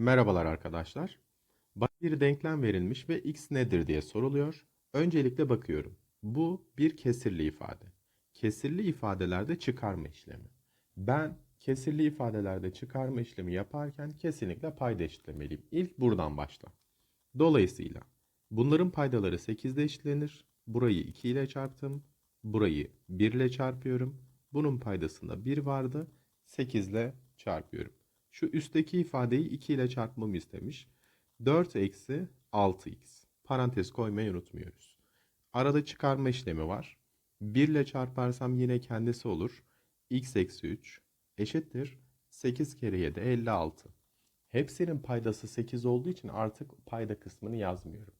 Merhabalar arkadaşlar. Bana bir denklem verilmiş ve x nedir diye soruluyor. Öncelikle bakıyorum. Bu bir kesirli ifade. Kesirli ifadelerde çıkarma işlemi. Ben kesirli ifadelerde çıkarma işlemi yaparken kesinlikle payda eşitlemeliyim. İlk buradan başla. Dolayısıyla bunların paydaları 8'de eşitlenir. Burayı 2 ile çarptım. Burayı 1 ile çarpıyorum. Bunun paydasında 1 vardı. 8 ile çarpıyorum. Şu üstteki ifadeyi 2 ile çarpmamı istemiş. 4 eksi 6x. Parantez koymayı unutmuyoruz. Arada çıkarma işlemi var. 1 ile çarparsam yine kendisi olur. x eksi 3 eşittir. 8 kere 7 56. Hepsinin paydası 8 olduğu için artık payda kısmını yazmıyorum.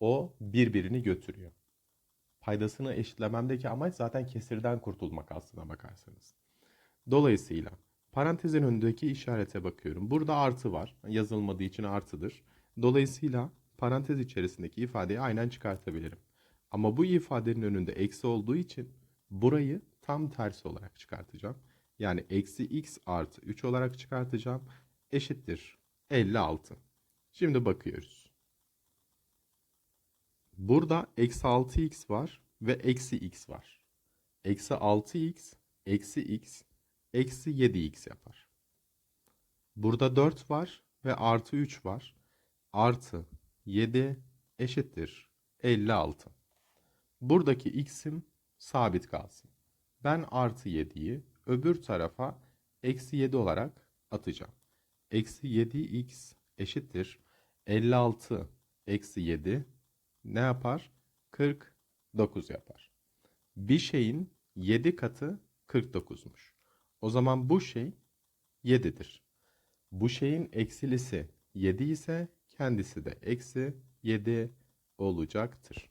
O birbirini götürüyor. Paydasını eşitlememdeki amaç zaten kesirden kurtulmak aslına bakarsanız. Dolayısıyla parantezin önündeki işarete bakıyorum. Burada artı var. Yazılmadığı için artıdır. Dolayısıyla parantez içerisindeki ifadeyi aynen çıkartabilirim. Ama bu ifadenin önünde eksi olduğu için burayı tam tersi olarak çıkartacağım. Yani eksi x artı 3 olarak çıkartacağım. Eşittir 56. Şimdi bakıyoruz. Burada eksi 6x var ve eksi x var. Eksi 6x, eksi x, eksi 7x yapar. Burada 4 var ve artı 3 var. Artı 7 eşittir 56. Buradaki x'im sabit kalsın. Ben artı 7'yi öbür tarafa eksi 7 olarak atacağım. Eksi 7x eşittir 56 eksi 7 ne yapar? 49 yapar. Bir şeyin 7 katı 49'muş. O zaman bu şey 7'dir. Bu şeyin eksilisi 7 ise kendisi de eksi 7 olacaktır.